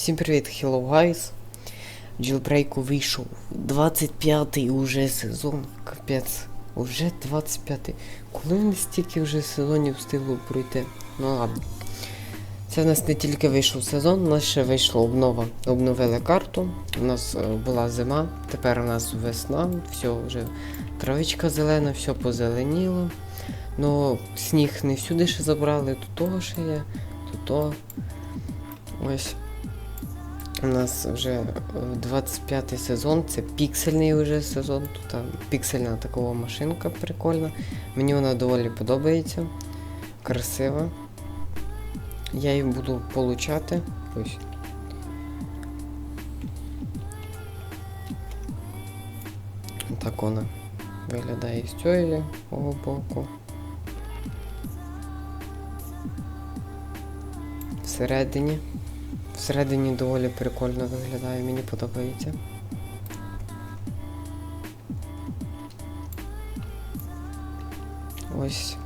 Всім привіт, Hello Guys. Джилбрейку вийшов 25-й уже сезон. Капець. Уже 25-й. Коли вони стільки вже сезонів встигло пройти? Ну ладно. Це в нас не тільки вийшов сезон, у нас ще вийшла обнова. Обновили карту. У нас е, була зима, тепер у нас весна, все вже травичка зелена, все позеленіло. Ну, сніг не всюди ще забрали, тут того ще є, тут того. Ось. У нас вже е, 25 сезон, це піксельний вже сезон. Тут піксельна такова машинка прикольна. Мені вона доволі подобається. Красива. Я її буду получати. Ось. Так вона виглядає з цього боку. Всередині. Всередині доволі прикольно виглядає, мені подобається. Ось,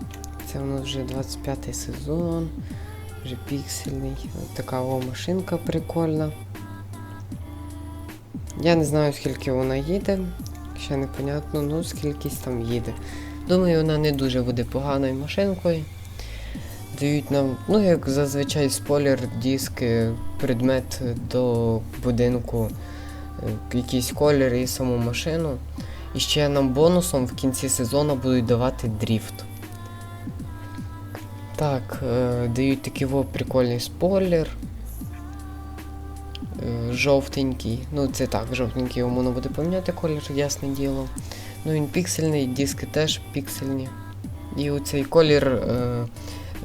це у нас вже 25 сезон, вже піксельний. Ось така о машинка прикольна. Я не знаю скільки вона їде, ще непонятно, ну скількись там їде. Думаю, вона не дуже буде поганою машинкою. Дають нам, ну як зазвичай спойлер, диски, предмет до будинку, е, якийсь колір і саму машину. І ще нам бонусом в кінці сезону будуть давати дріфт. Так, е, дають такий прикольний спойлер. Е, жовтенький. Ну це так, жовтенький його можна буде поміняти колір, ясне діло. Ну він піксельний, диски теж піксельні. І оцей колір. Е,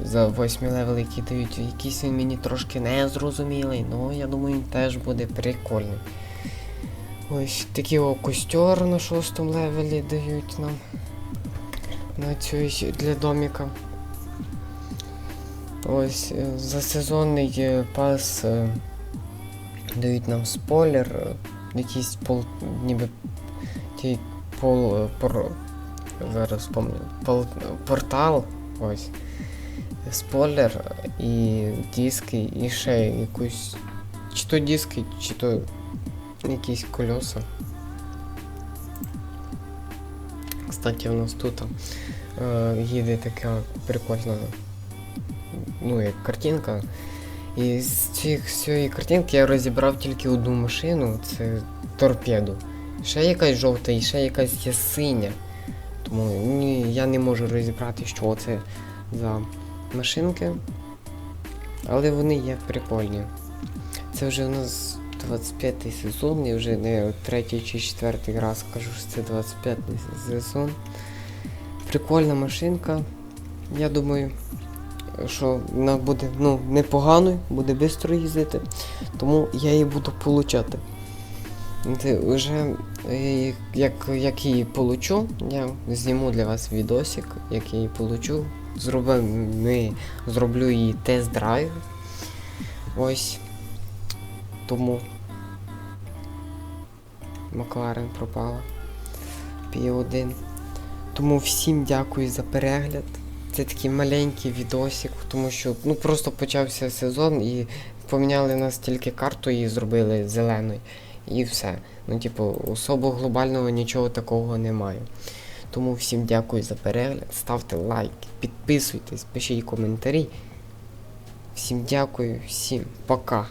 за 8 левел, які дають. Якийсь він мені трошки незрозумілий, ну я думаю, він теж буде прикольний. Ось такий о костер на 6 левелі дають нам. На цю для доміка. Ось е, за сезонний е, пас е, дають нам спойлер, якийсь пол, ніби ті пол, пор, зараз пол, портал. Ось спойлер і диски, і ще якусь. Чи то диски, чи то якісь колеса. Кстати, у нас тут е, їде така прикольна ну, як картинка. І з цих з цієї картинки я розібрав тільки одну машину, це торпеду. Ще якась жовта і ще якась є синя. Тому ні, я не можу розібрати, що це за машинки. Але вони є прикольні. Це вже у нас 25-й сезон, я вже не третій чи четвертий раз кажу, що це 25-й сезон. Прикольна машинка. Я думаю, що вона буде ну, непоганою, буде швидко їздити. Тому я її буду получати. Це вже е, як, як її получу, я зніму для вас відосик, як я її получу. Зробив, ми, зроблю її тест-драйв. Ось. Тому Макларен пропала. P1. Тому всім дякую за перегляд. Це такий маленький відосик, тому що ну просто почався сезон і поміняли нас тільки карту і зробили зеленою. І все. Ну, типу, особо глобального нічого такого немає. Тому всім дякую за перегляд, ставте лайки, підписуйтесь, пишіть коментарі. Всім дякую, всім пока.